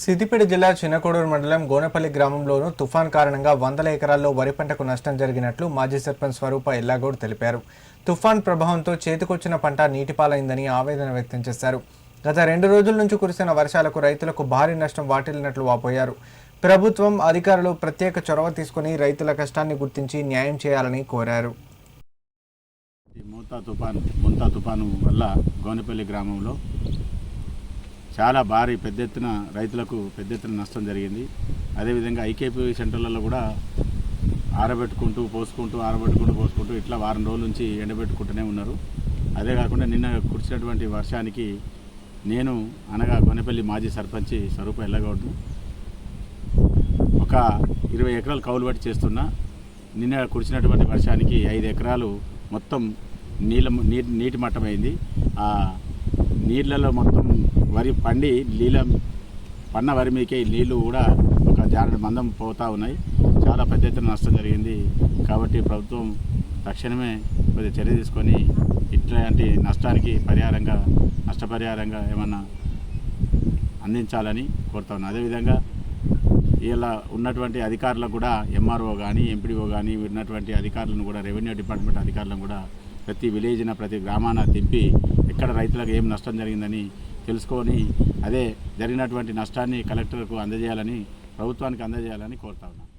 సిద్దిపేట జిల్లా చిన్నకోడూరు మండలం గోనపల్లి గ్రామంలోనూ తుఫాన్ కారణంగా వందల ఎకరాల్లో వరి పంటకు నష్టం జరిగినట్లు మాజీ సర్పంచ్ స్వరూప ఎల్లాగౌడ్ తెలిపారు. తుఫాన్ ప్రభావంతో చేతికొచ్చిన పంట నీటిపాలైందని ఆవేదన వ్యక్తం చేశారు. గత రెండు రోజుల నుంచి కురిసిన వర్షాలకు రైతులకు భారీ నష్టం వాటిల్లినట్లు వాపోయారు. ప్రభుత్వం అధికారులు ప్రత్యేక చొరవ తీసుకుని రైతుల కష్టాన్ని గుర్తించి న్యాయం చేయాలని కోరారు. ఈ మోతా తుఫాను మోతా తుఫాను వల్ల గోనపల్లి గ్రామంలో చాలా భారీ పెద్ద ఎత్తున రైతులకు పెద్ద ఎత్తున నష్టం జరిగింది. అదేవిధంగా ఐకేపీ సెంటర్లలో కూడా ఆరబెట్టుకుంటూ పోసుకుంటూ ఆరబెట్టుకుంటూ పోసుకుంటూ ఇట్లా వారం రోజుల నుంచి ఎండబెట్టుకుంటూనే ఉన్నారు. అదే కాకుండా నిన్న కురిసినటువంటి వర్షానికి నేను అనగా కొనపల్లి మాజీ సర్పంచి స్వరూప ఎల్లగౌడ్ ఒక ఇరవై ఎకరాలు కౌలు పట్టి చేస్తున్నా నిన్న కురిసినటువంటి వర్షానికి ఐదు ఎకరాలు మొత్తం నీళ్ళ నీటి నీటి మట్టమైంది. ఆ నీళ్ళలో మొత్తం వరి పండి నీళ్ళ పన్న వరి మీకే నీళ్ళు కూడా ఒక జానడి మందం పోతూ ఉన్నాయి. చాలా పెద్ద ఎత్తున నష్టం జరిగింది. కాబట్టి ప్రభుత్వం తక్షణమే కొద్దిగా చర్య తీసుకొని ఇట్లాంటి నష్టానికి పరిహారంగా నష్టపరిహారంగా ఏమన్నా అందించాలని కోరుతా ఉన్నాను అదేవిధంగా ఇలా ఉన్నటువంటి అధికారులకు కూడా ఎంఆర్ఓ కానీ ఎంపీడీఓ కానీ ఉన్నటువంటి అధికారులను కూడా రెవెన్యూ డిపార్ట్మెంట్ అధికారులను కూడా ప్రతి విలేజ్న ప్రతి గ్రామాన దింపి ఎక్కడ రైతులకు ఏం నష్టం జరిగిందని తెలుసుకొని అదే జరిగినటువంటి నష్టాన్ని కలెక్టర్కు అందజేయాలని ప్రభుత్వానికి అందజేయాలని కోరుతా ఉన్నాను